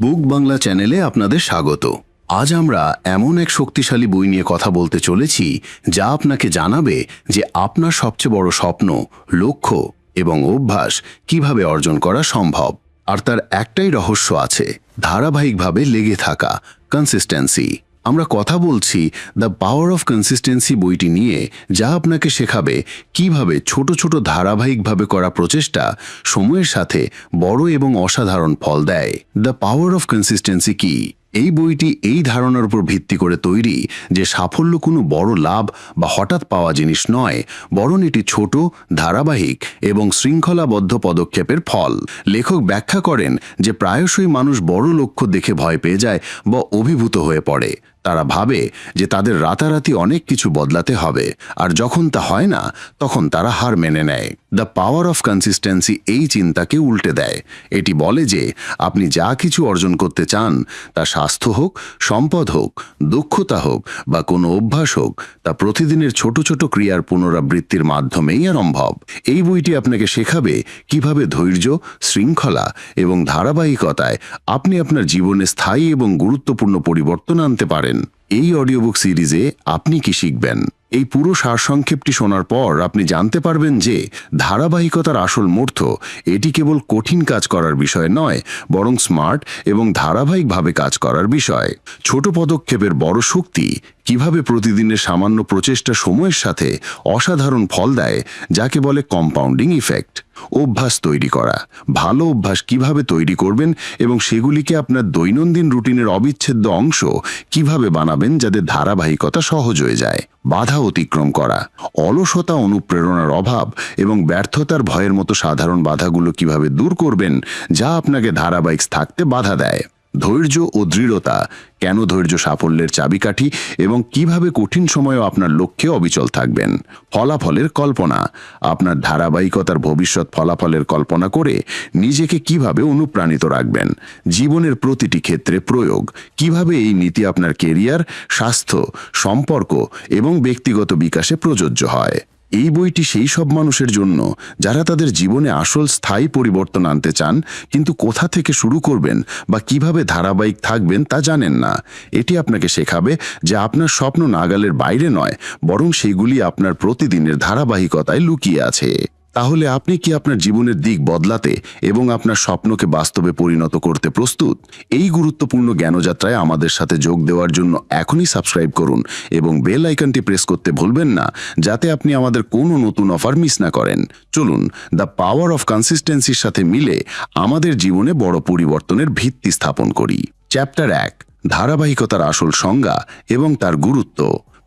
বুক বাংলা চ্যানেলে আপনাদের স্বাগত। আজ আমরা এমন এক শক্তিশালী বই নিয়ে কথা বলতে চলেছি, যা আপনাকে জানাবে যে আপনার সবচেয়ে বড় স্বপ্ন, লক্ষ্য এবং অভ্যাস কীভাবে অর্জন করা সম্ভব। আর তার একটাই রহস্য আছে, ধারাবাহিকভাবে লেগে থাকা কনসিস্টেন্সি আমরা কথা বলছি দ্য পাওয়ার অফ কনসিস্টেন্সি বইটি নিয়ে, যা আপনাকে শেখাবে কীভাবে ছোট ছোট ধারাবাহিকভাবে করা প্রচেষ্টা সময়ের সাথে বড় এবং অসাধারণ ফল দেয়। দ্য পাওয়ার অফ কনসিস্টেন্সি কি? এই বইটি এই ধারণার উপর ভিত্তি করে তৈরি যে সাফল্য কোনো বড় লাভ বা হঠাৎ পাওয়া জিনিস নয়, বরং এটি ছোট, ধারাবাহিক এবং শৃঙ্খলাবদ্ধ পদক্ষেপের ফল। লেখক ব্যাখ্যা করেন যে প্রায়শই মানুষ বড় লক্ষ্য দেখে ভয় পেয়ে যায় বা অভিভূত হয়ে পড়ে। তারা ভাবে যে তাদের রাতারাতি অনেক কিছু বদলাতে হবে, আর যখন তা হয় না, তখন তারা হার মেনে নেয়। দ্য পাওয়ার অফ কনসিস্টেন্সি এই চিন্তাকে উল্টে দেয়। এটি বলে যে, আপনি যা কিছু অর্জন করতে চান, তা স্বাস্থ্য হোক, সম্পদ হোক, দক্ষতা হোক, বা কোনো অভ্যাস হোক, তা প্রতিদিনের ছোট ছোট ক্রিয়ার পুনরাবৃত্তির মাধ্যমেই সম্ভব এই বইটি আপনাকে শেখাবে কীভাবে ধৈর্য, শৃঙ্খলা এবং ধারাবাহিকতায় আপনি আপনার জীবনে স্থায়ী এবং গুরুত্বপূর্ণ পরিবর্তন আনতে পারেন। এই অডিও বুক সিরিজে আপনি কি শিখবেন? এই পুরো সারসংক্ষেপটি শোনার পর আপনি জানতে পারবেন যে ধারাবাহিকতার আসল মূর্থ এটি কেবল কঠিন কাজ করার বিষয় নয়, বরং স্মার্ট এবং ধারাবাহিকভাবে কাজ করার বিষয়। ছোট পদক্ষেপের বড় শক্তি কীভাবে প্রতিদিনের সামান্য প্রচেষ্টা সময়ের সাথে অসাধারণ ফল দেয়, যাকে বলে কম্পাউন্ডিং ইফেক্ট অভ্যাস তৈরি করা। ভালো অভ্যাস কীভাবে তৈরি করবেন এবং সেগুলিকে আপনার দৈনন্দিন রুটিনের অবিচ্ছেদ্য অংশ কীভাবে বানাবেন যাতে ধারাবাহিকতা সহজ হয়ে যায়? বাধা অতিক্রম করা। অলসতা অনুপ্রেরণার অভাব এবং ব্যর্থতার ভয়ের মতো সাধারণ বাধাগুলো কীভাবে দূর করবেন, যা আপনাকে ধারাবাহিক থাকতে বাধা দেয়? ধৈর্য ও দৃঢ়তা, কেন ধৈর্য সাফল্যের চাবিকাঠি এবং কীভাবে কঠিন সময়েও আপনার লক্ষ্যে অবিচল থাকবেন? ফলাফলের কল্পনা। আপনার ধারাবাহিকতার ভবিষ্যৎ ফলাফলের কল্পনা করে নিজেকে কীভাবে অনুপ্রাণিত রাখবেন? জীবনের প্রতিটি ক্ষেত্রে প্রয়োগ। কীভাবে এই নীতি আপনার কেরিয়ার স্বাস্থ্য, সম্পর্ক এবং ব্যক্তিগত বিকাশে প্রযোজ্য হয়? এই বইটি সেই সব মানুষের জন্য যারা তাদের জীবনে আসল স্থায়ী পরিবর্তন আনতে চান, কিন্তু কোথা থেকে শুরু করবেন বা কীভাবে ধারাবাহিক থাকবেন তা জানেন না। এটি আপনাকে শেখাবে যে আপনার স্বপ্ন নাগালের বাইরে নয়, বরং সেগুলি আপনার প্রতিদিনের ধারাবাহিকতায় লুকিয়ে আছে। তাহলে আপনি কি আপনার জীবনের দিক বদলাতে এবং আপনার স্বপ্নকে বাস্তবে পরিণত করতে প্রস্তুত? এই গুরুত্বপূর্ণ জ্ঞানযাত্রায় আমাদের সাথে যোগ দেওয়ার জন্য এখনই সাবস্ক্রাইব করুন এবং বেল আইকনটি প্রেস করতে ভুলবেন না, যাতে আপনি আমাদের কোনো নতুন অফার মিস না করেন। চলুন, দ্য পাওয়ার অফ কনসিস্টেন্সির সাথে মিলে আমাদের জীবনে বড় পরিবর্তনের ভিত্তি স্থাপন করি। চ্যাপ্টার এক, ধারাবাহিকতার আসল সংজ্ঞা এবং তার গুরুত্ব।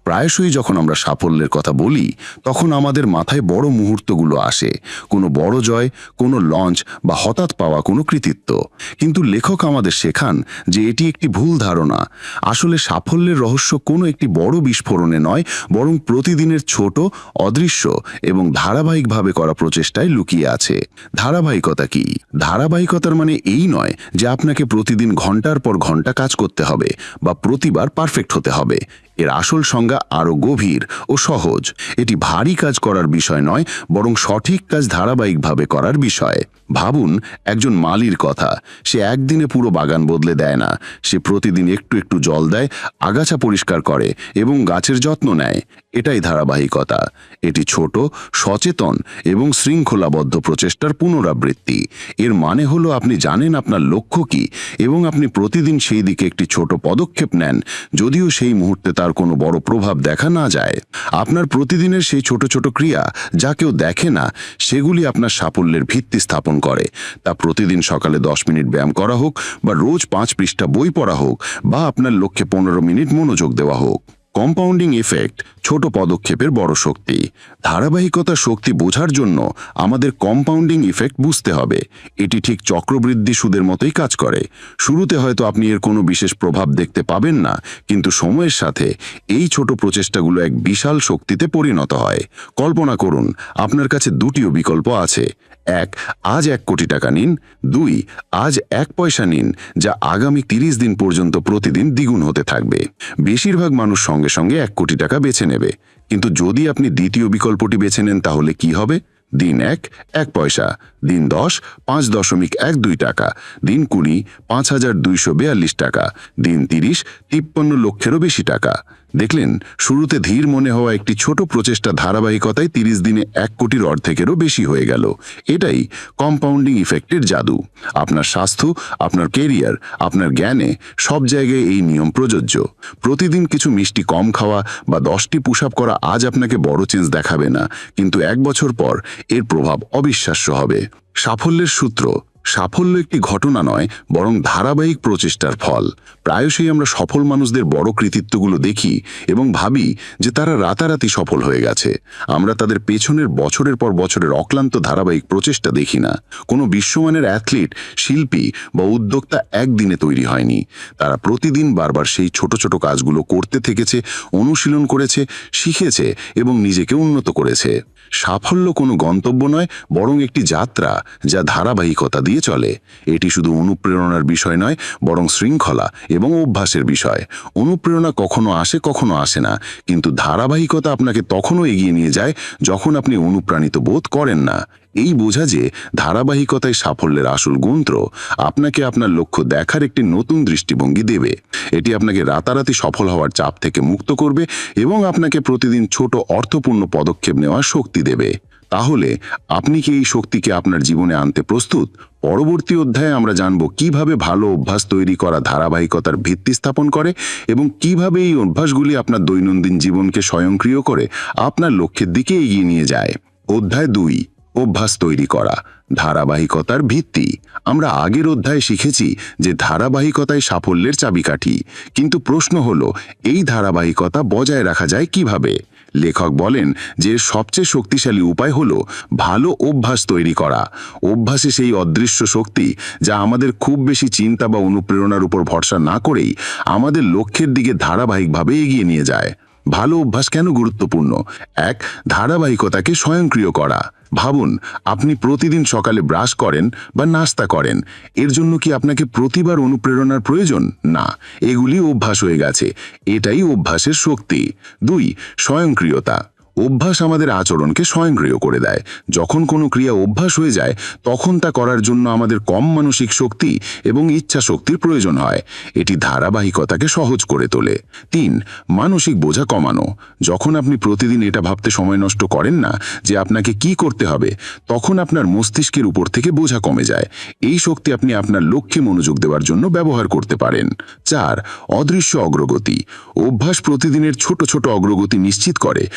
প্রায়শই যখন আমরা সাফল্যের কথা বলি, তখন আমাদের মাথায় বড় মুহূর্তগুলো আসে। কোনো বড় জয়, কোনো লঞ্চ বা হঠাৎ পাওয়া কোনো কৃতিত্ব। কিন্তু লেখক আমাদের শেখান যে এটি একটি ভুল ধারণা। আসলে সাফল্যের রহস্য কোনো একটি বড় বিস্ফোরণে নয়, বরং প্রতিদিনের ছোট, অদৃশ্য এবং ধারাবাহিকভাবে করা প্রচেষ্টায় লুকিয়ে আছে। ধারাবাহিকতা কি? ধারাবাহিকতার মানে এই নয় যে আপনাকে প্রতিদিন ঘণ্টার পর ঘণ্টা কাজ করতে হবে বা প্রতিবার পারফেক্ট হতে হবে। এর আসল সংজ্ঞা আরও গভীর ও সহজ। এটি ভারী কাজ করার বিষয় নয়, বরং সঠিক কাজ ধারাবাহিকভাবে করার বিষয়। ভাবুন, একজন মালির কথা। সে একদিনে পুরো বাগান বদলে দেয় না। সে প্রতিদিন একটু একটু জল দেয়, আগাছা পরিষ্কার করে এবং গাছের যত্ন নেয়। এটাই ধারাবাহিকতা। এটি ছোট, সচেতন এবং শৃঙ্খলাবদ্ধ প্রচেষ্টার পুনরাবৃত্তি। এর মানে হলো আপনি জানেন আপনার লক্ষ্য কি এবং আপনি প্রতিদিন সেই দিকে একটি ছোট পদক্ষেপ নেন, যদিও সেই মুহূর্তে তার কোনো বড় প্রভাব দেখা না যায়। আপনার প্রতিদিনের সেই ছোট ছোট ক্রিয়া, যা কেউ দেখে না, সেগুলি আপনার সাফল্যের ভিত্তি স্থাপন করে। তা প্রতিদিন সকালে দশ মিনিট ব্যায়াম করা হোক বা রোজ পাঁচ পৃষ্ঠা বই পড়া হোক বা আপনার লক্ষ্যে পনেরো মিনিট মনোযোগ দেওয়া হোক। কম্পাউন্ডিং এফেক্ট ছোট পদক্ষেপের বড় শক্তি। ধারাবাহিকতার শক্তি বোঝার জন্য আমাদের কম্পাউন্ডিং ইফেক্ট বুঝতে হবে। এটি ঠিক চক্রবৃদ্ধি সুদের মতোই কাজ করে। শুরুতে হয়তো আপনি এর কোনো বিশেষ প্রভাব দেখতে পাবেন না, কিন্তু সময়ের সাথে এই ছোট প্রচেষ্টাগুলো এক বিশাল শক্তিতে পরিণত হয়। কল্পনা করুন, আপনার কাছে দুটিও বিকল্প আছে। এক, আজ এক কোটি টাকা নিন। দুই, আজ এক পয়সা নিন, যা আগামী তিরিশ দিন পর্যন্ত প্রতিদিন দ্বিগুণ হতে থাকবে। বেশিরভাগ মানুষ সঙ্গে সঙ্গে এক কোটি টাকা বেছে নেবে। কিন্তু যদি আপনি দ্বিতীয় বিকল্পটি বেছে নেন, তাহলে কি হবে? দিন এক এক পয়সা, দিন দশ, পাঁচ দশমিক এক দুই টাকা, দিন কুড়ি, পাঁচ হাজার দুইশো বিয়াল্লিশ টাকা, দিন তিরিশ, তিপ্পান্ন লক্ষেরও বেশি টাকা। দেখলেন, শুরুতে ধীর মনে হওয়া একটি ছোট প্রচেষ্টা ধারাবাহিকতায় তিরিশ দিনে এক কোটির অর্ধেকেরও বেশি হয়ে গেল। এটাই কম্পাউন্ডিং ইফেক্টের জাদু। আপনার স্বাস্থ্য, আপনার কেরিয়ার আপনার জ্ঞানে সব জায়গায় এই নিয়ম প্রযোজ্য। প্রতিদিন কিছু মিষ্টি কম খাওয়া বা দশটি পুশ করা আজ আপনাকে বড় চেঞ্জ দেখাবে না। কিন্তু এক বছর পর এর প্রভাব অবিশ্বাস্য হবে। সাফল্যের সূত্র সাফল্য একটি ঘটনা নয়, বরং ধারাবাহিক প্রচেষ্টার ফল। প্রায়শই আমরা সফল মানুষদের বড় কৃতিত্বগুলো দেখি এবং ভাবি যে তারা রাতারাতি সফল হয়ে গেছে। আমরা তাদের পেছনের বছরের পর বছরের অক্লান্ত ধারাবাহিক প্রচেষ্টা দেখি না। কোনো বিশ্বমানের অ্যাথলিট, শিল্পী বা উদ্যোক্তা একদিনে তৈরি হয়নি। তারা প্রতিদিন বারবার সেই ছোট ছোট কাজগুলো করতে থেকেছে, অনুশীলন করেছে, শিখেছে এবং নিজেকে উন্নত করেছে। সাফল্য কোনো গন্তব্য নয়, বরং একটি যাত্রা যা ধারাবাহিকতা দিয়ে চলে। এটি শুধু অনুপ্রেরণার বিষয় নয়, বরং শৃঙ্খলা এবং অভ্যাসের বিষয়। অনুপ্রেরণা কখনো আসে কখনো আসে না। কিন্তু ধারাবাহিকতা আপনাকে তখনও এগিয়ে নিয়ে যায় যখন আপনি অনুপ্রাণিত বোধ করেন না। এই বোঝা যে ধারাবাহিকতায় সাফল্যের আসল গুন্ত্র, আপনাকে আপনার লক্ষ্য দেখার একটি নতুন দৃষ্টিভঙ্গি দেবে। এটি আপনাকে রাতারাতি সফল হওয়ার চাপ থেকে মুক্ত করবে এবং আপনাকে প্রতিদিন ছোট অর্থপূর্ণ পদক্ষেপ নেওয়ার শক্তি দেবে। তাহলে আপনি কি এই শক্তিকে আপনার জীবনে আনতে প্রস্তুত? পরবর্তী অধ্যায়ে আমরা জানব কীভাবে ভালো অভ্যাস তৈরি করা ধারাবাহিকতার ভিত্তি স্থাপন করে এবং কীভাবে এই অভ্যাসগুলি আপনার দৈনন্দিন জীবনকে স্বয়ংক্রিয় করে আপনার লক্ষ্যের দিকে এগিয়ে নিয়ে যায়। অধ্যায় দুই, অভ্যাস তৈরি করা, ধারাবাহিকতার ভিত্তি। আমরা আগের অধ্যায়ে শিখেছি যে ধারাবাহিকতায় সাফল্যের চাবিকাঠি। কিন্তু প্রশ্ন হলো, এই ধারাবাহিকতা বজায় রাখা যায় কীভাবে? লেখক বলেন যে সবচেয়ে শক্তিশালী উপায় হল ভালো অভ্যাস তৈরি করা। অভ্যাসে সেই অদৃশ্য শক্তি যা আমাদের খুব বেশি চিন্তা বা অনুপ্রেরণার উপর ভরসা না করেই আমাদের লক্ষ্যের দিকে ধারাবাহিকভাবে এগিয়ে নিয়ে যায়। ভালো অভ্যাস কেন গুরুত্বপূর্ণ? এক, ধারাবাহিকতাকে স্বয়ংক্রিয় করা। ভাবুন, আপনি প্রতিদিন সকালে ব্রাশ করেন বা নাস্তা করেন। এর জন্য কি আপনাকে প্রতিবার অনুপ্রেরণার প্রয়োজন? না, এগুলি অভ্যাস হয়ে গেছে। এটাই অভ্যাসের শক্তি। দুই, স্বয়ংক্রিয়তা। অভ্যাস আমাদের আচরণকে স্বয়ংক্রিয় করে দেয়। যখন কোনো ক্রিয়া অভ্যাস হয়ে যায়, তখন তা করার জন্য আমাদের কম মানসিক শক্তি এবং ইচ্ছা শক্তির প্রয়োজন হয়। এটি ধারাবাহিকতাকে সহজ করে তোলে। তিন, মানসিক বোঝা কমানো। যখন আপনি প্রতিদিন এটা ভাবতে সময় নষ্ট করেন না যে আপনাকে কি করতে হবে, তখন আপনার মস্তিষ্কের উপর থেকে বোঝা কমে যায়। এই শক্তি আপনি আপনার লক্ষ্যে মনোযোগ দেওয়ার জন্য ব্যবহার করতে পারেন। চার, অদৃশ্য অগ্রগতি। অভ্যাস প্রতিদিনের ছোট ছোট অগ্রগতি নিশ্চিত করে।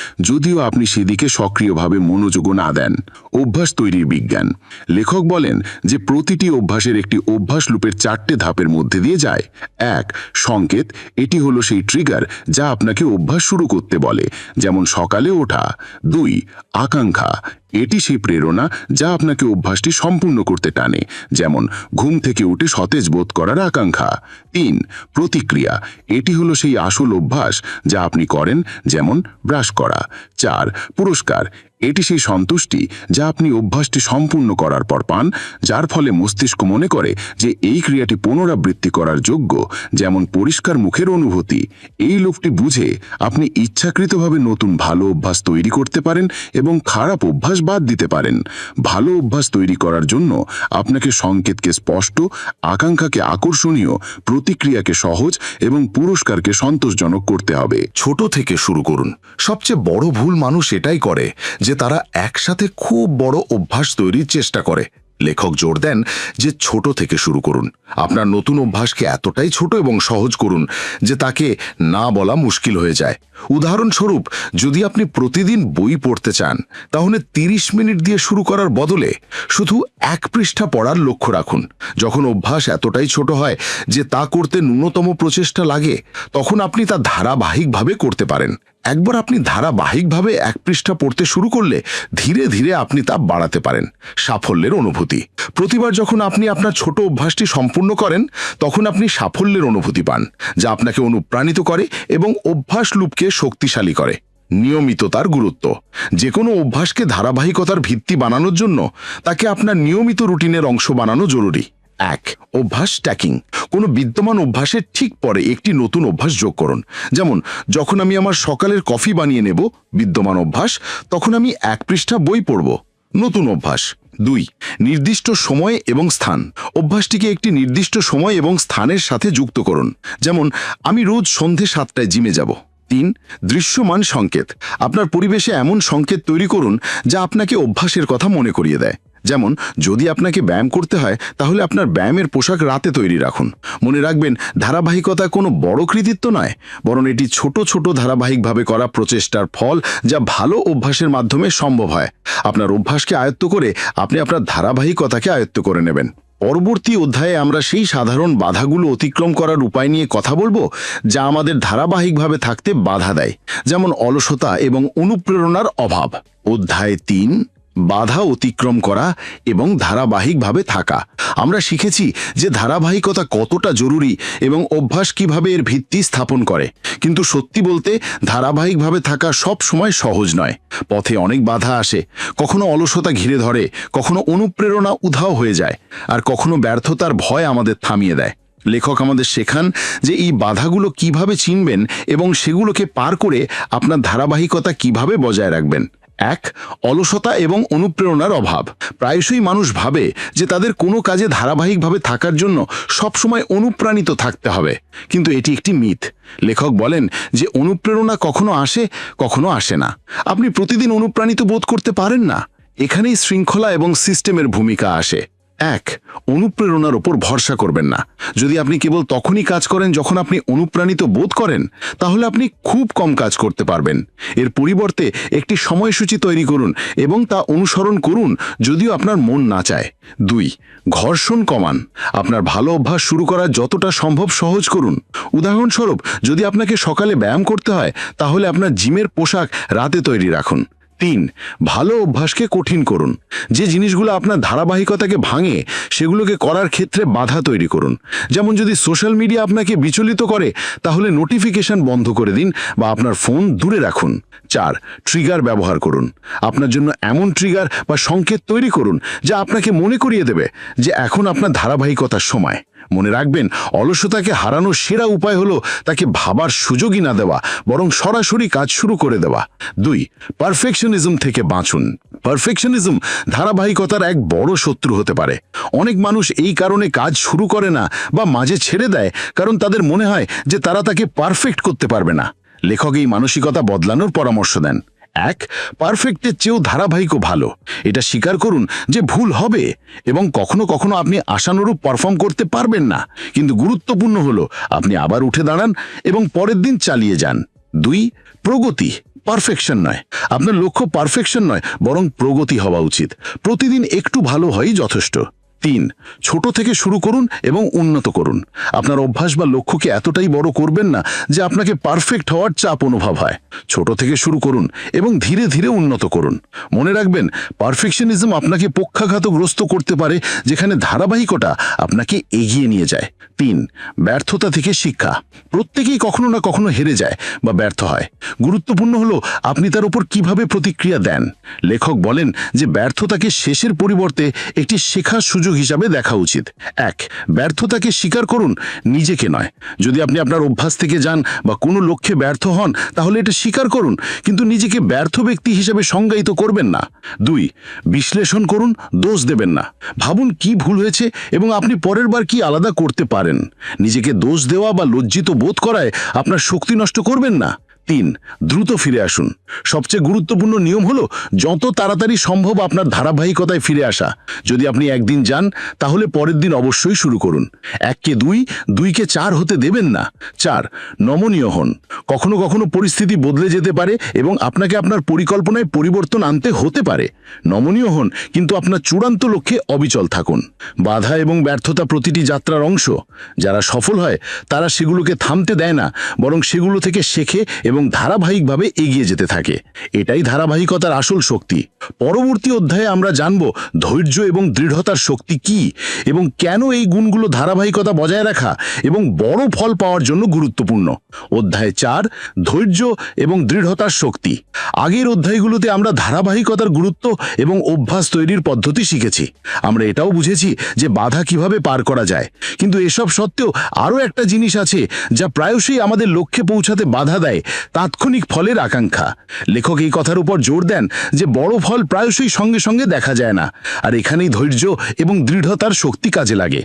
যদিও আপনি সেদিকে সক্রিয়ভাবে মনোযোগ না দেন। অভ্যাস তৈরির বিজ্ঞান। লেখক বলেন যে প্রতিটি অভ্যাসের একটি অভ্যাস লুপের চারটে ধাপের মধ্যে দিয়ে যায়। এক, সংকেত। এটি হলো সেই ট্রিগার যা আপনাকে অভ্যাস শুরু করতে বলে, যেমন সকালে ওঠা। দুই, আকাঙ্ক্ষা। এটি সেই প্রেরণা যা আপনাকে অভ্যাসটি সম্পূর্ণ করতে টানে, যেমন ঘুম থেকে উঠে সতেজ বোধ করার আকাঙ্ক্ষা। তিন, প্রতিক্রিয়া। এটি হলো সেই আসল অভ্যাস যা আপনি করেন, যেমন ব্রাশ করা। চার, পুরস্কার। এটি সেই সন্তুষ্টি যা আপনি অভ্যাসটি সম্পূর্ণ করার পর পান, যার ফলে মস্তিষ্ক মনে করে যে এই ক্রিয়াটি পুনরাবৃত্তি করার যোগ্য, যেমন পরিষ্কার মুখের অনুভূতি। এই লোকটি বুঝে আপনি ইচ্ছাকৃতভাবে নতুন ভালো অভ্যাস তৈরি করতে পারেন এবং খারাপ অভ্যাস বাদ দিতে পারেন। ভালো অভ্যাস তৈরি করার জন্য আপনাকে সংকেতকে স্পষ্ট, আকাঙ্ক্ষাকে আকর্ষণীয়, প্রতিক্রিয়াকে সহজ এবং পুরস্কারকে সন্তোষজনক করতে হবে। ছোট থেকে শুরু করুন। সবচেয়ে বড় ভুল মানুষ এটাই করে যে তারা একসাথে খুব বড় অভ্যাস তৈরির চেষ্টা করে। লেখক জোর দেন যে ছোট থেকে শুরু করুন। আপনার নতুন অভ্যাসকে এতটাই ছোট এবং সহজ করুন যে তাকে না বলা মুশকিল হয়ে যায়। উদাহরণস্বরূপ, যদি আপনি প্রতিদিন বই পড়তে চান, তাহলে তিরিশ মিনিট দিয়ে শুরু করার বদলে শুধু এক পৃষ্ঠা পড়ার লক্ষ্য রাখুন। যখন অভ্যাস এতটাই ছোট হয় যে তা করতে ন্যূনতম প্রচেষ্টা লাগে, তখন আপনি তা ধারাবাহিকভাবে করতে পারেন। একবার আপনি ধারাবাহিকভাবে এক পৃষ্ঠা পড়তে শুরু করলে ধীরে ধীরে আপনি তা বাড়াতে পারেন। সাফল্যের অনুভূতি। প্রতিবার যখন আপনি আপনার ছোট অভ্যাসটি সম্পূর্ণ করেন, তখন আপনি সাফল্যের অনুভূতি পান, যা আপনাকে অনুপ্রাণিত করে এবং অভ্যাস লুপকে শক্তিশালী করে। নিয়মিততার গুরুত্ব। যে কোনো অভ্যাসকে ধারাবাহিকতার ভিত্তি বানানোর জন্য তাকে আপনার নিয়মিত রুটিনের অংশ বানানো জরুরি। এক, অভ্যাস ট্যাকিং কোনো বিদ্যমান অভ্যাসের ঠিক পরে একটি নতুন অভ্যাস যোগ করুন। যেমন, যখন আমি আমার সকালের কফি বানিয়ে নেব, বিদ্যমান অভ্যাস, তখন আমি এক পৃষ্ঠা বই পড়ব। নতুন অভ্যাস। দুই, নির্দিষ্ট সময় এবং স্থান। অভ্যাসটিকে একটি নির্দিষ্ট সময় এবং স্থানের সাথে যুক্ত করুন। যেমন, আমি রোজ সন্ধে সাতটায় জিমে যাব। তিন, দৃশ্যমান সংকেত। আপনার পরিবেশে এমন সংকেত তৈরি করুন, যা আপনাকে অভ্যাসের কথা মনে করিয়ে দেয়। যেমন, যদি আপনাকে ব্যায়াম করতে হয়, তাহলে আপনার ব্যায়ামের পোশাক রাতে তৈরি রাখুন। মনে রাখবেন, ধারাবাহিকতা কোনো বড় কৃতিত্ব নয়, বরং এটি ছোট ছোট ধারাবাহিকভাবে করা প্রচেষ্টার ফল যা ভালো অভ্যাসের মাধ্যমে সম্ভব হয়। আপনার অভ্যাসকে আয়ত্ত করে আপনি আপনার ধারাবাহিকতাকে আয়ত্ত করে নেবেন। পরবর্তী অধ্যায়ে আমরা সেই সাধারণ বাধাগুলো অতিক্রম করার উপায় নিয়ে কথা বলব, যা আমাদের ধারাবাহিকভাবে থাকতে বাধা দেয়, যেমন অলসতা এবং অনুপ্রেরণার অভাব। অধ্যায় তিন বাধা অতিক্রম করা এবং ধারাবাহিকভাবে থাকা। আমরা শিখেছি যে ধারাবাহিকতা কতটা জরুরি এবং অভ্যাস কীভাবে এর ভিত্তি স্থাপন করে। কিন্তু সত্যি বলতে, ধারাবাহিকভাবে থাকা সব সময় সহজ নয়। পথে অনেক বাধা আসে। কখনো অলসতা ঘিরে ধরে, কখনো অনুপ্রেরণা উধাও হয়ে যায়, আর কখনো ব্যর্থতার ভয় আমাদের থামিয়ে দেয়। লেখক আমাদের শেখান যে এই বাধাগুলো কীভাবে চিনবেন এবং সেগুলোকে পার করে আপনার ধারাবাহিকতা কীভাবে বজায় রাখবেন। এক, অলসতা এবং অনুপ্রেরণার অভাব। প্রায়শই মানুষ ভাবে যে তাদের কোনো কাজে ধারাবাহিকভাবে থাকার জন্য সবসময় অনুপ্রাণিত থাকতে হবে। কিন্তু এটি একটি মিথ। লেখক বলেন যে অনুপ্রেরণা কখনো আসে কখনো আসে না। আপনি প্রতিদিন অনুপ্রাণিত বোধ করতে পারেন না। এখানেই শৃঙ্খলা এবং সিস্টেমের ভূমিকা আসে। এক, অনুপ্রেরণার ওপর ভরসা করবেন না। যদি আপনি কেবল তখনই কাজ করেন যখন আপনি অনুপ্রাণিত বোধ করেন, তাহলে আপনি খুব কম কাজ করতে পারবেন। এর পরিবর্তে একটি সময়সূচি তৈরি করুন এবং তা অনুসরণ করুন যদিও আপনার মন না চায়। দুই, ঘর্ষণ কমান। আপনার ভালো অভ্যাস শুরু করা যতটা সম্ভব সহজ করুন। উদাহরণস্বরূপ, যদি আপনাকে সকালে ব্যায়াম করতে হয়, তাহলে আপনার জিমের পোশাক রাতে তৈরি রাখুন। তিন, ভালো অভ্যাসকে কঠিন করুন। যে জিনিসগুলো আপনার ধারাবাহিকতাকে ভাঙে, সেগুলোকে করার ক্ষেত্রে বাধা তৈরি করুন। যেমন যদি সোশ্যাল মিডিয়া আপনাকে বিচলিত করে, তাহলে নোটিফিকেশন বন্ধ করে দিন বা আপনার ফোন দূরে রাখুন। চার ট্রিগার ব্যবহার করুন। আপনার জন্য এমন ট্রিগার বা সংকেত তৈরি করুন যা আপনাকে মনে করিয়ে দেবে যে এখন আপনার ধারাবাহিকতার সময়। মনে রাখবেন, অলসতাকে হারানোর সেরা উপায় হলো তাকে ভাবার সুযোগই না দেওয়া, বরং সরাসরি কাজ শুরু করে দেওয়া। দুই পারফেকশনিজম থেকে বাঁচুন। পারফেকশনিজম ধারাবাহিকতার এক বড় শত্রু হতে পারে। অনেক মানুষ এই কারণে কাজ শুরু করে না বা মাঝে ছেড়ে দেয়, কারণ তাদের মনে হয় যে তারা তাকে পারফেক্ট করতে পারবে না। লেখক এই মানসিকতা বদলানোর পরামর্শ দেন। এক পারফেক্টের চেয়েও ধারাবাহিকও ভালো। এটা স্বীকার করুন যে ভুল হবে এবং কখনো কখনো আপনি আশানুরূপ পারফর্ম করতে পারবেন না। কিন্তু গুরুত্বপূর্ণ হলো, আপনি আবার উঠে দাঁড়ান এবং পরের দিন চালিয়ে যান। দুই, প্রগতি পারফেকশন নয়। আপনার লক্ষ্য পারফেকশন নয়, বরং প্রগতি হওয়া উচিত। প্রতিদিন একটু ভালো হয়ই যথেষ্ট। তিন, ছোট থেকে শুরু করুন এবং উন্নত করুন। আপনার অভ্যাস বা লক্ষ্যকে এতটাই বড় করবেন না যে আপনাকে পারফেক্ট হওয়ার চাপ অনুভব হয়। ছোট থেকে শুরু করুন এবং ধীরে ধীরে উন্নত করুন। মনে রাখবেন, পারফেকশনিজম আপনাকে পক্ষাঘাতগ্রস্ত করতে পারে যেখানে ধারাবাহিকতা আপনাকে এগিয়ে নিয়ে যায়। তিন, ব্যর্থতা থেকে শিক্ষা। প্রত্যেকেই কখনো না কখনো হেরে যায় বা ব্যর্থ হয়। গুরুত্বপূর্ণ হলো, আপনি তার উপর কীভাবে প্রতিক্রিয়া দেন। লেখক বলেন যে, ব্যর্থতাকে শেষের পরিবর্তে একটি শেখার সুযোগ হিসাবে দেখা উচিত। এক, ব্যর্থতাকে স্বীকার করুন, নিজেকে নয়। যদি আপনি আপনার অভ্যাস থেকে যান বা কোনো লক্ষ্যে ব্যর্থ হন, তাহলে এটা স্বীকার করুন, কিন্তু নিজেকে ব্যর্থ ব্যক্তি হিসেবে সংজ্ঞায়িত করবেন না। দুই, বিশ্লেষণ করুন, দোষ দেবেন না। ভাবুন কি ভুল হয়েছে এবং আপনি পরের বার কি আলাদা করতে পারেন। নিজেকে দোষ দেওয়া বা লজ্জিত বোধ করায় আপনার শক্তি নষ্ট করবেন না। তিন, দ্রুত ফিরে আসুন। সবচেয়ে গুরুত্বপূর্ণ নিয়ম হলো, যত তাড়াতাড়ি সম্ভব আপনার ধারাবাহিকতায় ফিরে আসা। যদি আপনি একদিন যান, তাহলে পরের দিন অবশ্যই শুরু করুন। এককে দুই, দুইকে চার হতে দেবেন না। চার, নমনীয় হন। কখনো কখনো পরিস্থিতি বদলে যেতে পারে এবং আপনাকে আপনার পরিকল্পনায় পরিবর্তন আনতে হতে পারে। নমনীয় হন, কিন্তু আপনার চূড়ান্ত লক্ষ্যে অবিচল থাকুন। বাধা এবং ব্যর্থতা প্রতিটি যাত্রার অংশ। যারা সফল হয়, তারা সেগুলোকে থামতে দেয় না, বরং সেগুলো থেকে শেখে এবং ধারাবাহিকভাবে এগিয়ে যেতে থাকে। এটাই ধারাবাহিকতার আসল শক্তি। পরবর্তী অধ্যায়ে আমরা জানব ধৈর্য এবং দৃঢ়তার শক্তি কি এবং কেন এই গুণগুলো ধারাবাহিকতা বজায় রাখা এবং বড় ফল পাওয়ার জন্য গুরুত্বপূর্ণ। অধ্যায় চার, ধৈর্য এবং দৃঢ়তার শক্তি। আগের অধ্যায়গুলোতে আমরা ধারাবাহিকতার গুরুত্ব এবং অভ্যাস তৈরির পদ্ধতি শিখেছি। আমরা এটাও বুঝেছি যে বাধা কীভাবে পার করা যায়। কিন্তু এসব সত্ত্বেও আরও একটা জিনিস আছে যা প্রায়শই আমাদের লক্ষ্যে পৌঁছাতে বাধা দেয় তাৎক্ষণিক ফলের আকাঙ্ক্ষা। লেখক এই কথার উপর জোর দেন যে বড় ফল প্রায়শই সঙ্গে সঙ্গে দেখা যায় না, আর এখানেই ধৈর্য এবং দৃঢ়তার শক্তি কাজে লাগে।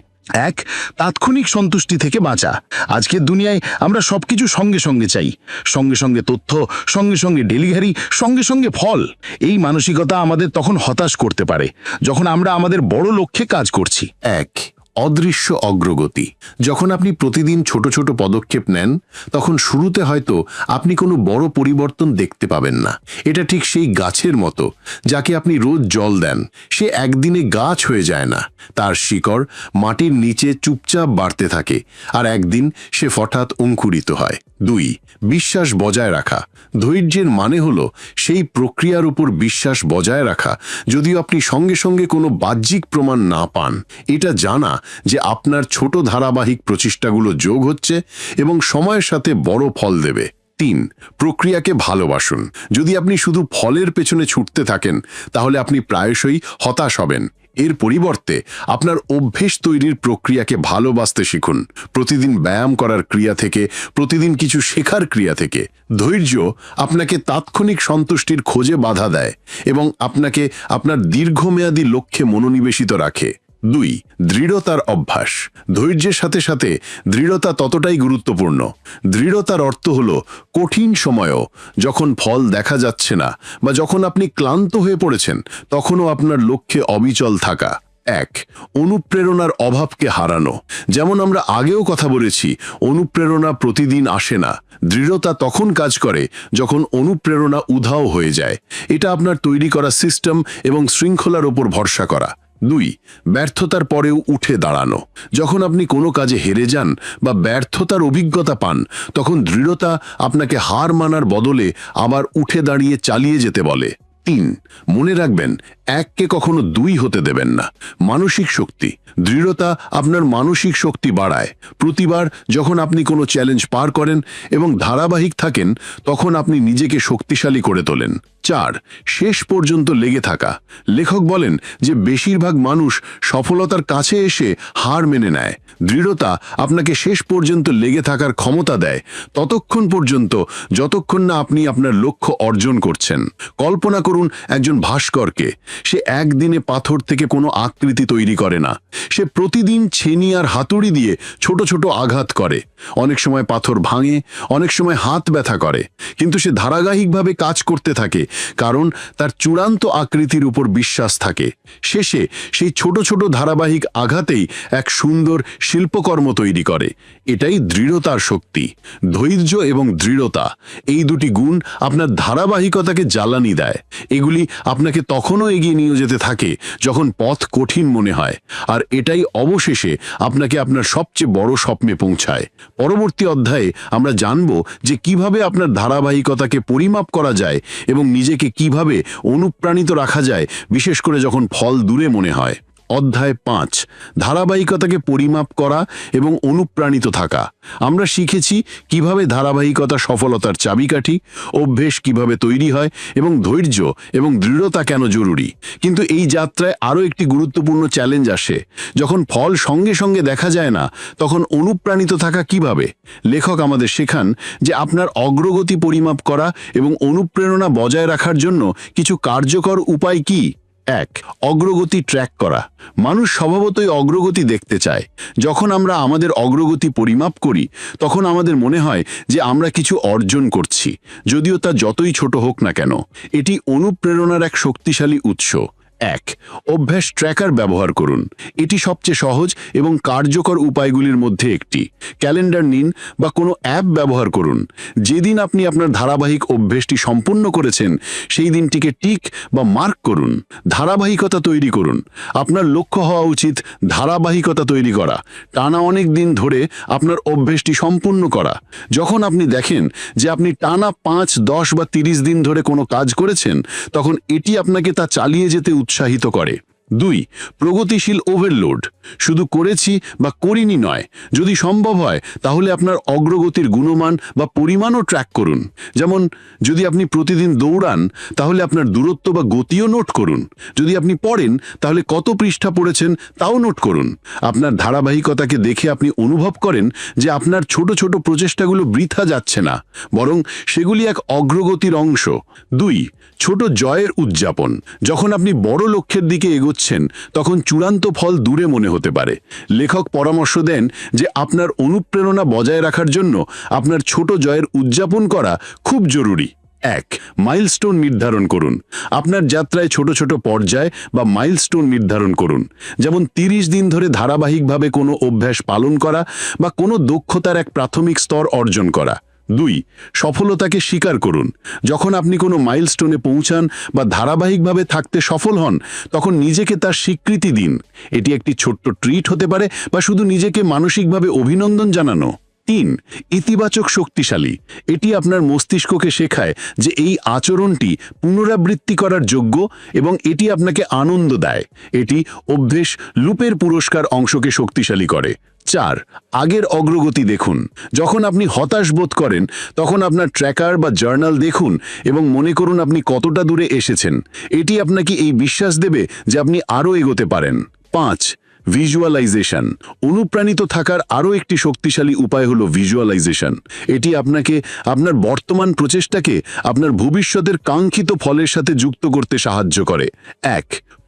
এক, তাৎক্ষণিক সন্তুষ্টি থেকে বাঁচা। আজকের দুনিয়ায় আমরা সবকিছু সঙ্গে সঙ্গে চাই। সঙ্গে সঙ্গে তথ্য, সঙ্গে সঙ্গে ডেলিভারি, সঙ্গে সঙ্গে ফল। এই মানসিকতা আমাদের তখন হতাশ করতে পারে, যখন আমরা আমাদের বড় লক্ষ্যে কাজ করছি। এক অদৃশ্য অগ্রগতি। যখন আপনি প্রতিদিন ছোট ছোট পদক্ষেপ নেন, তখন শুরুতে হয়তো আপনি কোনো বড় পরিবর্তন দেখতে পাবেন না। এটা ঠিক সেই গাছের মতো, যাকে আপনি রোজ জল দেন। সে একদিনে গাছ হয়ে যায় না। তার শিকড় মাটির নিচে চুপচাপ বাড়তে থাকে আর একদিন সে হঠাৎ অঙ্কুরিত হয়। দুই, বিশ্বাস বজায় রাখা। ধৈর্যের মানে হল সেই প্রক্রিয়ার উপর বিশ্বাস বজায় রাখা। যদিও আপনি সঙ্গে সঙ্গে কোনো বাহ্যিক প্রমাণ না পান, এটা জানা যে আপনার ছোট ধারাবাহিক প্রচেষ্টাগুলো যোগ হচ্ছে এবং সময়ের সাথে বড় ফল দেবে। তিন, প্রক্রিয়াকে ভালোবাসুন। যদি আপনি শুধু ফলের পেছনে ছুটতে থাকেন, তাহলে আপনি প্রায়শই হতাশ হবেন। এর পরিবর্তে, আপনার অভ্যেস তৈরির প্রক্রিয়াকে ভালোবাসতে শিখুন। প্রতিদিন ব্যায়াম করার ক্রিয়া থেকে, প্রতিদিন কিছু শেখার ক্রিয়া থেকে। ধৈর্য আপনাকে তাৎক্ষণিক সন্তুষ্টির খোঁজে বাধা দেয় এবং আপনাকে আপনার দীর্ঘমেয়াদী লক্ষ্যে মনোনিবেশিত রাখে। দুই, দৃঢ়তার অভ্যাস। ধৈর্যের সাথে সাথে দৃঢ়তা ততটাই গুরুত্বপূর্ণ। দৃঢ়তার অর্থ হল কঠিন সময়ও, যখন ফল দেখা যাচ্ছে না বা যখন আপনি ক্লান্ত হয়ে পড়েছেন, তখনও আপনার লক্ষ্যে অবিচল থাকা। এক, অনুপ্রেরণার অভাবকে হারানো। যেমন আমরা আগেও কথা বলেছি, অনুপ্রেরণা প্রতিদিন আসে না। দৃঢ়তা তখন কাজ করে যখন অনুপ্রেরণা উধাও হয়ে যায়। এটা আপনার তৈরি করা সিস্টেম এবং শৃঙ্খলার ওপর ভরসা করা। দুই, ব্যর্থতার পরেও উঠে দাঁড়ানো। যখন আপনি কোনো কাজে হেরে যান বা ব্যর্থতার অভিজ্ঞতা পান, তখন দৃঢ়তা আপনাকে হার মানার বদলে আবার উঠে দাঁড়িয়ে চালিয়ে যেতে বলে। তিন। মনে রাখবেন, এককে কখনো দুই হতে দেবেন না। মানসিক শক্তি। দৃঢ়তা আপনার মানসিক শক্তি বাড়ায়। প্রতিবার যখন আপনি কোনো চ্যালেঞ্জ পার করেন এবং ধারাবাহিক থাকেন, তখন আপনি নিজেকে শক্তিশালী করে তোলেন। চার, শেষ পর্যন্ত লেগে থাকা। লেখক বলেন যে, বেশিরভাগ মানুষ সফলতার কাছে এসে হার মেনে নেয়। দৃঢ়তা আপনাকে শেষ পর্যন্ত লেগে থাকার ক্ষমতা দেয়। ততক্ষণ পর্যন্ত, যতক্ষণ না আপনি আপনার লক্ষ্য অর্জন করছেন। কল্পনা করুন একজন ভাস্করকে। সে একদিনে পাথর থেকে কোনো আকৃতি তৈরি করে না। সে প্রতিদিন ছেনি আর হাতুড়ি দিয়ে ছোট ছোট আঘাত করে। অনেক সময় পাথর ভাঙে, অনেক সময় হাত ব্যথা করে। কিন্তু সে ধারাবাহিকভাবে কাজ করতে থাকে, কারণ তার চূড়ান্ত আকৃতির উপর বিশ্বাস থাকে। শেষে সেই ছোট ছোট ধারাবাহিক আঘাতেই এক সুন্দর শিল্পকর্ম তৈরি করে। এটাই দৃঢ়তার শক্তি। ধৈর্য এবং দৃঢ়তা, এই দুটি গুণ আপনার ধারাবাহিকতাকে জ্বালানি দেয়। এগুলি আপনাকে তখনও এগিয়ে নিয়ে যেতে থাকে যখন পথ কঠিন মনে হয়। আর এটাই অবশেষে আপনাকে আপনার সবচেয়ে বড় স্বপ্নে পৌঁছায়। পরবর্তী অধ্যায়ে আমরা জানব যে কীভাবে আপনার ধারাবাহিকতাকে পরিমাপ করা যায় এবং নিজেকে কীভাবে অনুপ্রাণিত রাখা যায়, বিশেষ করে যখন ফল দূরে মনে হয়। অধ্যায় পাঁচ, ধারাবাহিকতাকে পরিমাপ করা এবং অনুপ্রাণিত থাকা। আমরা শিখেছি কীভাবে ধারাবাহিকতা সফলতার চাবিকাঠি, অভ্যেস কীভাবে তৈরি হয় এবং ধৈর্য এবং দৃঢ়তা কেন জরুরি। কিন্তু এই যাত্রায় আরও একটি গুরুত্বপূর্ণ চ্যালেঞ্জ আসে। যখন ফল সঙ্গে সঙ্গে দেখা যায় না, তখন অনুপ্রাণিত থাকা কীভাবে? লেখক আমাদের শেখান যে আপনার অগ্রগতি পরিমাপ করা এবং অনুপ্রেরণা বজায় রাখার জন্য কিছু কার্যকর উপায় কি? এক, অগ্রগতি ট্র্যাক করা। মানুষ স্বভাবতই অগ্রগতি দেখতে চায়। যখন আমরা আমাদের অগ্রগতি পরিমাপ করি, তখন আমাদের মনে হয় যে আমরা কিছু অর্জন করছি, যদিও তা যতই ছোট হোক না কেন। এটি অনুপ্রেরণার এক শক্তিশালী উৎস। এক, অভ্যাস ট্র্যাকার ব্যবহার করুন। এটি সবচেয়ে সহজ এবং কার্যকর উপায়গুলির মধ্যে একটি। ক্যালেন্ডার নিন বা কোনো অ্যাপ ব্যবহার করুন। যেদিন আপনি আপনার ধারাবাহিক অভ্যেসটি সম্পূর্ণ করেছেন, সেই দিনটিকে টিক বা মার্ক করুন। ধারাবাহিকতা তৈরি করুন। আপনার লক্ষ্য হওয়া উচিত ধারাবাহিকতা তৈরি করা। টানা অনেক দিন ধরে আপনার অভ্যেসটি সম্পূর্ণ করা। যখন আপনি দেখেন যে আপনি টানা পাঁচ, দশ বা তিরিশ দিন ধরে কোনো কাজ করেছেন, তখন এটি আপনাকে তা চালিয়ে যেতে উৎসাহিত করে। দুই প্রগতিশীল ওভারলোড শুধু করেছি বা করিনি নয়। যদি সম্ভব হয়, তাহলে আপনার অগ্রগতির গুণমান বা পরিমাণও ট্র্যাক করুন। যেমন, যদি আপনি প্রতিদিন দৌড়ান, তাহলে আপনার দূরত্ব বা গতিও নোট করুন। যদি আপনি পড়েন, তাহলে কত পৃষ্ঠা পড়েছেন, তাও নোট করুন। আপনার ধারাবাহিকতাকে দেখে আপনি অনুভব করেন যে আপনার ছোট ছোট প্রচেষ্টাগুলো বৃথা যাচ্ছে না, বরং সেগুলি এক অগ্রগতির অংশ। দুই, ছোট জয়ের উদযাপন। যখন আপনি বড় লক্ষ্যের দিকে এগোচ্ছেন, তখন চূড়ান্ত ফল দূরে মনে হতে পারে। লেখক পরামর্শ দেন যে আপনার অনুপ্রেরণা বজায় রাখার জন্য আপনার ছোট জয়ের উদযাপন করা খুব জরুরি। এক, মাইলস্টোন নির্ধারণ করুন। আপনার যাত্রায় ছোট ছোট পর্যায় বা মাইলস্টোন নির্ধারণ করুন। যেমন তিরিশ দিন ধরে ধারাবাহিকভাবে কোনো অভ্যাস পালন করা বা কোনো দক্ষতার এক প্রাথমিক স্তর অর্জন করা। দুই, সফলতাকে স্বীকার করুন। যখন আপনি কোনো মাইলস্টোনে পৌঁছান বা ধারাবাহিকভাবে থাকতে সফল হন, তখন নিজেকে তার স্বীকৃতি দিন। এটি একটি ছোট্ট ট্রিট হতে পারে বা শুধু নিজেকে মানসিকভাবে অভিনন্দন জানানো। তিন, ইতিবাচক শক্তিশালী। এটি আপনার মস্তিষ্ককে শেখায় যে এই আচরণটি পুনরাবৃত্তি করার যোগ্য এবং এটি আপনাকে আনন্দ দেয়। এটি অভ্যেস লুপের পুরস্কার অংশকে শক্তিশালী করে। চার, আগের অগ্রগতি দেখুন। যখন আপনি হতাশ বোধ করেন, তখন আপনার ট্র্যাকার বা জার্নাল দেখুন এবং মনে করুন আপনি কতটা দূরে এসেছেন। এটি আপনাকে এই বিশ্বাস দেবে যে আপনি আরও এগোতে পারেন। পাঁচ, ভিজুয়ালাইজেশন। অনুপ্রাণিত থাকার আরও একটি শক্তিশালী উপায় হলো ভিজুয়ালাইজেশন। এটি আপনাকে আপনার বর্তমান প্রচেষ্টাকে আপনার ভবিষ্যতের কাঙ্ক্ষিত ফলের সাথে যুক্ত করতে সাহায্য করে। এক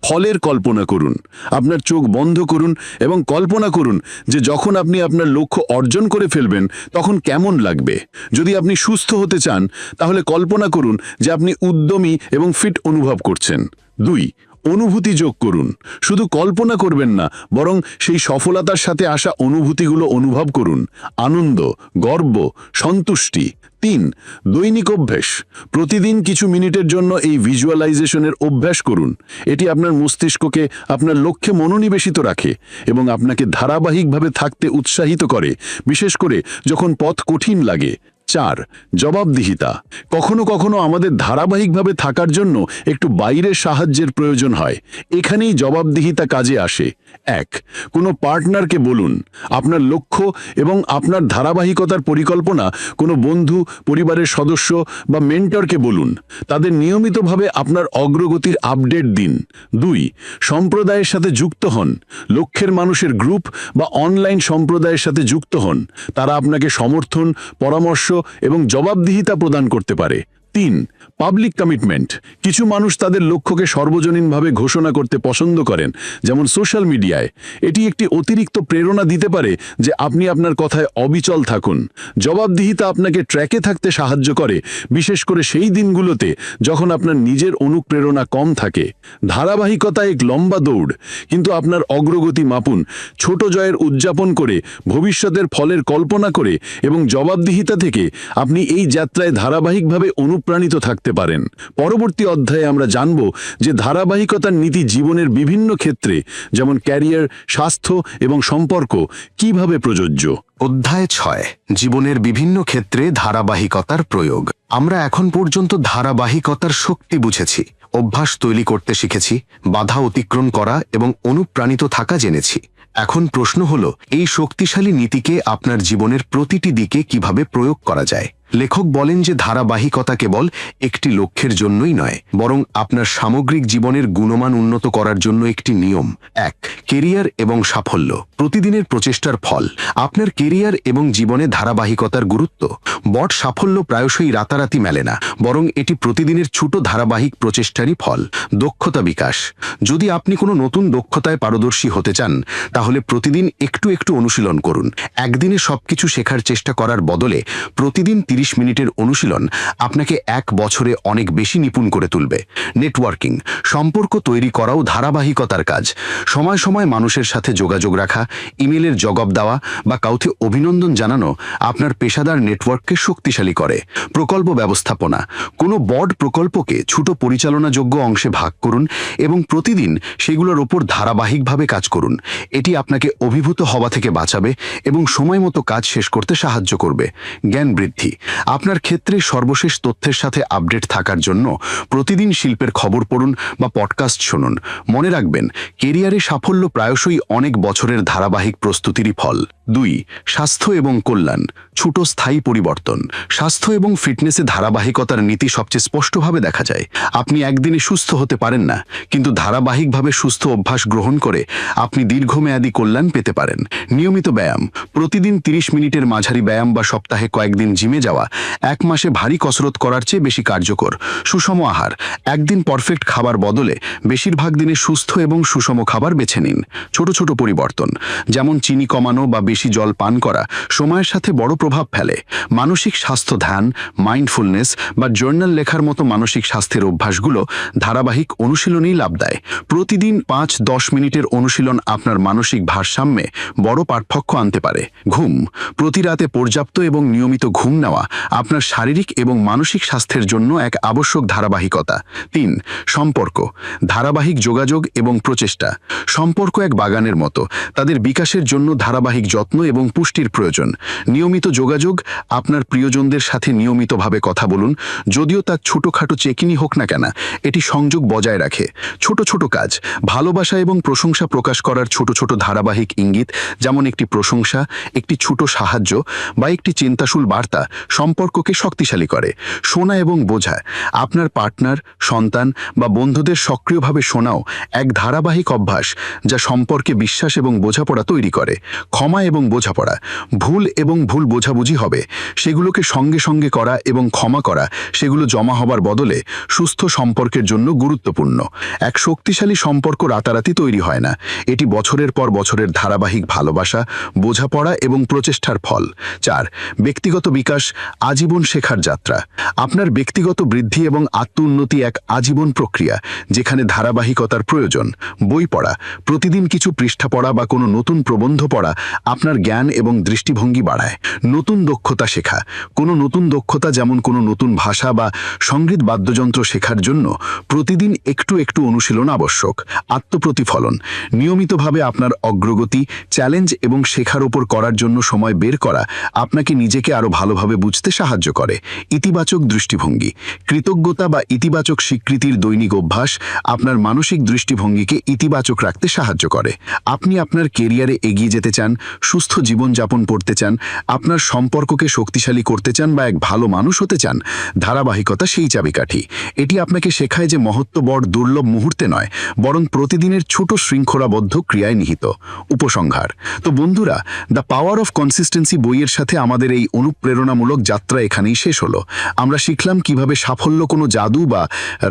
ফলের কল্পনা করুন, আপনার চোখ বন্ধ করুন এবং কল্পনা করুন যে যখন আপনি আপনার লক্ষ্য অর্জন করে ফেলবেন, তখন কেমন লাগবে। যদি আপনি সুস্থ হতে চান, তাহলে কল্পনা করুন যে আপনি উদ্যমী এবং ফিট অনুভব করছেন। দুই অনুভূতি যোগ করুন। শুধু কল্পনা করবেন না, বরং সেই সফলতার সাথে আসা অনুভূতিগুলো অনুভব করুন। আনন্দ, গর্ব, সন্তুষ্টি। তিন, দৈনিক অভ্যেস। প্রতিদিন কিছু মিনিটের জন্য এই ভিজুয়ালাইজেশনের অভ্যাস করুন। এটি আপনার মস্তিষ্ককে আপনার লক্ষ্যে মনোনিবেশিত রাখে এবং আপনাকে ধারাবাহিকভাবে থাকতে উৎসাহিত করে, বিশেষ করে যখন পথ কঠিন লাগে। চার, জবাবদিহিতা। কখনো কখনো আমাদের ধারাবাহিকভাবে থাকার জন্য একটু বাইরের সাহায্যের প্রয়োজন হয়। এখানেই জবাবদিহিতা কাজে আসে। এক, কোনো পার্টনারকে বলুন। আপনার লক্ষ্য এবং আপনার ধারাবাহিকতার পরিকল্পনা কোনো বন্ধু, পরিবারের সদস্য বা মেন্টরকে বলুন। তাদের নিয়মিতভাবে আপনার অগ্রগতির আপডেট দিন। দুই, সম্প্রদায়ের সাথে যুক্ত হন। লক্ষ্যের মানুষের গ্রুপ বা অনলাইন সম্প্রদায়ের সাথে যুক্ত হন। তারা আপনাকে সমর্থন, পরামর্শ এবং জবাবদিহিতা প্রদান করতে পারে। তিন পাবলিক কমিটমেন্ট কিছু মানুষ তাদের লক্ষ্যকে সর্বজনীনভাবে ঘোষণা করতে পছন্দ করেন, যেমন সোশ্যাল মিডিয়ায় এটি একটি অতিরিক্ত প্রেরণা দিতে পারে যে আপনি আপনার কথায় অবিচল থাকুন। জবাবদিহিতা আপনাকে ট্র্যাকে থাকতে সাহায্য করে, বিশেষ করে সেই দিনগুলোতে যখন আপনার নিজের অনুপ্রেরণা কম থাকে। ধারাবাহিকতা এক লম্বা দৌড়, কিন্তু আপনার অগ্রগতি মাপুন, ছোট জয়ের উদযাপন করে, ভবিষ্যতের ফলের কল্পনা করে এবং জবাবদিহিতা থেকে আপনি এই যাত্রায় ধারাবাহিকভাবে অনুপ্রাণিত থাকতে পারেন। পরবর্তী অধ্যায়ে আমরা জানব যে ধারাবাহিকতার নীতি জীবনের বিভিন্ন ক্ষেত্রে, যেমন ক্যারিয়ার, স্বাস্থ্য এবং সম্পর্ক, কীভাবে প্রযোজ্য? অধ্যায় ছয়, জীবনের বিভিন্ন ক্ষেত্রে ধারাবাহিকতার প্রয়োগ। আমরা এখন পর্যন্ত ধারাবাহিকতার শক্তি বুঝেছি, অভ্যাস তৈরি করতে শিখেছি, বাধা অতিক্রম করা এবং অনুপ্রাণিত থাকা জেনেছি। এখন প্রশ্ন হল, এই শক্তিশালী নীতিকে আপনার জীবনের প্রতিটি দিকে কীভাবে প্রয়োগ করা যায়? লেখক বলেন যে ধারাবাহিকতা কেবল একটি লক্ষ্যের জন্যই নয়, বরং আপনার সামগ্রিক জীবনের গুণমান উন্নত করার জন্য একটি নিয়ম, এক, কেরিয়ার এবং সাফল্য। প্রতিদিনের প্রচেষ্টার ফল, আপনার কেরিয়ার এবং জীবনে ধারাবাহিকতার গুরুত্ব। বট সাফল্য প্রায়শই রাতারাতি মেলে না, বরং এটি প্রতিদিনের ছোট ধারাবাহিক প্রচেষ্টারই ফল, দক্ষতা বিকাশ। যদি আপনি কোনো নতুন দক্ষতায় পারদর্শী হতে চান, তাহলে প্রতিদিন একটু একটু অনুশীলন করুন। একদিনে সবকিছু শেখার চেষ্টা করার বদলে প্রতিদিন তিরিশ মিনিটের অনুশীলন আপনাকে এক বছরে অনেক বেশি নিপুণ করে তুলবে। নেটওয়ার্কিং, সম্পর্ক তৈরি করাও ধারাবাহিকতার কাজ। সময় সময় মানুষের সাথে যোগাযোগ রাখা, ইমেলের জবাব দেওয়া বা কাউকে অভিনন্দন জানানো আপনার পেশাদার নেটওয়ার্ককে শক্তিশালী করে। প্রকল্প ব্যবস্থাপনা, কোনো বড় প্রকল্পকে ছোট পরিচালনাযোগ্য অংশে ভাগ করুন এবং প্রতিদিন সেগুলোর ওপর ধারাবাহিকভাবে কাজ করুন। এটি আপনাকে অভিভূত হওয়া থেকে বাঁচাবে এবং সময় মতো কাজ শেষ করতে সাহায্য করবে। জ্ঞান বৃদ্ধি আপনার ক্ষেত্রে সর্বশেষ তথ্যের সাথে আপডেট থাকার জন্য প্রতিদিন শিল্পের খবর পড়ুন বা পডকাস্ট শুনুন। মনে রাখবেন কেরিয়ারে সাফল্য প্রায়শই অনেক বছরের ধারাবাহিক প্রস্তুতিরই ফল। দুই, স্বাস্থ্য এবং কল্যাণ, ছোট স্থায়ী পরিবর্তন। স্বাস্থ্য এবং ফিটনেসে ধারাবাহিকতার নীতি সবচেয়ে স্পষ্টভাবে দেখা যায়। আপনি একদিনে সুস্থ হতে পারেন না, কিন্তু ধারাবাহিকভাবে সুস্থ অভ্যাস গ্রহণ করে আপনি দীর্ঘমেয়াদী কল্যাণ পেতে পারেন। নিয়মিত ব্যায়াম, প্রতিদিন 30 মিনিটের মাঝারি ব্যায়াম বা সপ্তাহে কয়েকদিন জিমে যাওয়া, এক মাসে ভারী কসরত করার চেয়ে বেশি কার্যকর। সুষম আহার, একদিন পারফেক্ট খাবার বদলে বেশিরভাগ দিনে সুস্থ এবং সুষম খাবার বেছে নিন। ছোট ছোট পরিবর্তন, যেমন চিনি কমানো বা বেশি জল পান করা সময়ের সাথে বড় প্রভাব ফেলে। মানসিক স্বাস্থ্য ধ্যান মাইন্ডফুলনেস বা জার্নাল লেখার মতো মানসিক স্বাস্থ্যের অভ্যাসগুলো ধারাবাহিক অনুশীলনেই লাভ দেয়। প্রতিদিন পাঁচ দশ মিনিটের অনুশীলন আপনার মানসিক ভারসাম্যে বড় পার্থক্য আনতে পারে। ঘুম, প্রতি রাতে পর্যাপ্ত এবং নিয়মিত ঘুম নেওয়া আপনার শারীরিক এবং মানসিক স্বাস্থ্যের জন্য এক আবশ্যক ধারাবাহিকতা। তিন, সম্পর্ক, ধারাবাহিক যোগাযোগ এবং প্রচেষ্টা। সম্পর্ক এক বাগানের মতো, তাদের বিকাশের জন্য ধারাবাহিক যত্ন এবং পুষ্টির প্রয়োজন। নিয়মিত যোগাযোগ, আপনার প্রিয়জনদের সাথে নিয়মিতভাবে কথা বলুন, যদিও তার ছোটোখাটো চেকিনি হোক না কেন, এটি সংযোগ বজায় রাখে। ছোট ছোট কাজ, ভালোবাসা এবং প্রশংসা প্রকাশ করার ছোট ছোট ধারাবাহিক ইঙ্গিত, যেমন একটি প্রশংসা, একটি ছোট সাহায্য বা একটি চিন্তাশীল বার্তা সম্পর্ককে শক্তিশালী করে। শোনা এবং বোঝা, আপনার পার্টনার, সন্তান বা বন্ধুদের সক্রিয়ভাবে শোনাও এক ধারাবাহিক অভ্যাস যা সম্পর্কে বিশ্বাস এবং বোঝাপড়া তৈরি করে। ক্ষমা এবং বোঝাপড়া। ভুল এবং ভুল বোঝাবুঝি হবে। সেগুলোকে সঙ্গে সঙ্গে করা এবং ক্ষমা করা, সেগুলো জমা হবার বদলে সুস্থ সম্পর্কের জন্য গুরুত্বপূর্ণ। এক শক্তিশালী সম্পর্ক রাতারাতি তৈরি হয় না। এটি বছরের পর বছরের ধারাবাহিক ভালোবাসা, বোঝাপড়া এবং প্রচেষ্টার ফল। চার, ব্যক্তিগত বিকাশ, আজীবন শেখার যাত্রা। আপনার ব্যক্তিগত বৃদ্ধি এবং আত্ম উন্নতি এক আজীবন প্রক্রিয়া, যেখানে ধারাবাহিকতার প্রয়োজন। বই পড়া, প্রতিদিন কিছু পৃষ্ঠা পড়া বা কোনো নতুন প্রবন্ধ পড়া আপনার জ্ঞান এবং দৃষ্টিভঙ্গি বাড়ায়। নতুন দক্ষতা শেখা। কোনো নতুন দক্ষতা যেমন কোনো নতুন ভাষা বা সংগীত বাদ্যযন্ত্র শেখার জন্য প্রতিদিন একটু একটু অনুশীলন আবশ্যক। আত্মপ্রতিফলন। নিয়মিতভাবে আপনার অগ্রগতি, চ্যালেঞ্জ এবং শেখার ওপর করার জন্য সময় বের করা আপনাকে নিজেকে আরও ভালোভাবে বুঝতে সাহায্য করে। ইতিবাচক দৃষ্টিভঙ্গি। কৃতজ্ঞতা বা ইতিবাচক স্বীকৃতির দৈনিক অভ্যাস আপনার মানসিক দৃষ্টিভঙ্গিকে ইতিবাচক রাখতে সাহায্য করে। আপনি আপনার কেরিয়ারে এগিয়ে যেতে চান সুস্থ জীবনযাপন করতে চান, আপনার সম্পর্ককে শক্তিশালী করতে চান বা এক ভালো মানুষ হতে চান, ধারাবাহিকতা সেই চাবিকাঠি। এটি আপনাকে শেখায় যে মহত্ব বড় দুর্লভ মুহূর্তে নয়, বরং প্রতিদিনের ছোট শৃঙ্খলাবদ্ধ ক্রিয়ায় নিহিত। উপসংহার। তো বন্ধুরা, দ্য পাওয়ার অফ কনসিস্টেন্সি বইয়ের সাথে আমাদের এই অনুপ্রেরণামূলক যাত্রা এখানেই শেষ হলো। আমরা শিখলাম কীভাবে সাফল্য কোনো জাদু বা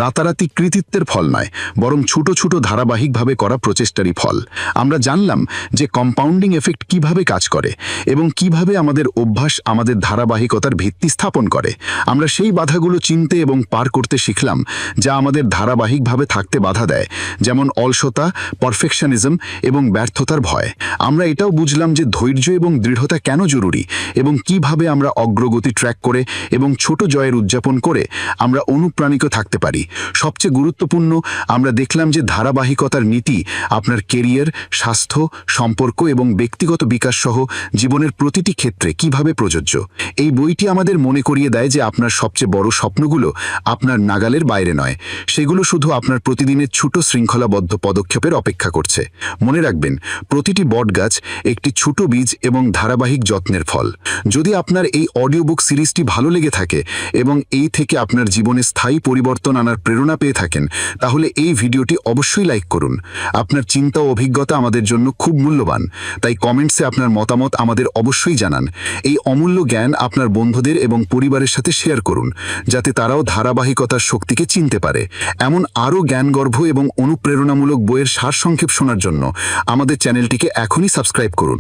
রাতারাতি কৃতিত্বের ফল নয়, বরং ছোট ছোট ধারাবাহিকভাবে করা প্রচেষ্টারই ফল। আমরা জানলাম যে কম্পাউন্ডিং এফেক্ট কীভাবে কাজ করে এবং কীভাবে আমাদের অভ্যাস আমাদের ধারাবাহিকতার ভিত্তি স্থাপন করে। আমরা সেই বাধাগুলো চিনতে এবং পার করতে শিখলাম, যা আমাদের ধারাবাহিকভাবে থাকতে বাধা দেয়, যেমন অলসতা পারফেকশনিজম এবং ব্যর্থতার ভয়। আমরা এটাও বুঝলাম যে ধৈর্য এবং দৃঢ়তা কেন জরুরি এবং কীভাবে আমরা অগ্রগতি ট্র্যাক করে এবং ছোট জয়ের উদযাপন করে আমরা অনুপ্রাণিত থাকতে পারি। সবচেয়ে গুরুত্বপূর্ণ, আমরা দেখলাম যে ধারাবাহিকতার নীতি আপনার কেরিয়ার স্বাস্থ্য, সম্পর্ক এবং ব্যক্তিগত বিকাশ সহ জীবনের প্রতিটি ক্ষেত্রে কীভাবে প্রযোজ্য? এই বইটি আমাদের মনে করিয়ে দেয় যে আপনার সবচেয়ে বড় স্বপ্নগুলো আপনার নাগালের বাইরে নয়। সেগুলো শুধু আপনার প্রতিদিনের ছোট শৃঙ্খলাবদ্ধ পদক্ষেপের অপেক্ষা করছে। মনে রাখবেন, প্রতিটি বটগাছ একটি ছোট বীজ এবং ধারাবাহিক যত্নের ফল। যদি আপনার এই অডিও বুক সিরিজটি ভালো লেগে থাকে এবং এই থেকে আপনার জীবনে স্থায়ী পরিবর্তন আনার প্রেরণা পেয়ে থাকেন, তাহলে এই ভিডিওটি অবশ্যই লাইক করুন। আপনার চিন্তা ও অভিজ্ঞতা আমাদের জন্য খুব মূল্যবান। তাই কমেন্টসে আপনার মতামত আমাদের অবশ্যই জানান। এই অমূল্য জ্ঞান আপনার বন্ধুদের এবং পরিবারের সাথে শেয়ার করুন, যাতে তারাও ধারাবাহিকতার শক্তিকে চিনতে পারে। এমন আরও জ্ঞানগর্ভ এবং অনুপ্রেরণামূলক বইয়ের সারসংক্ষেপ শোনার জন্য আমাদের চ্যানেলটিকে এখনই সাবস্ক্রাইব করুন।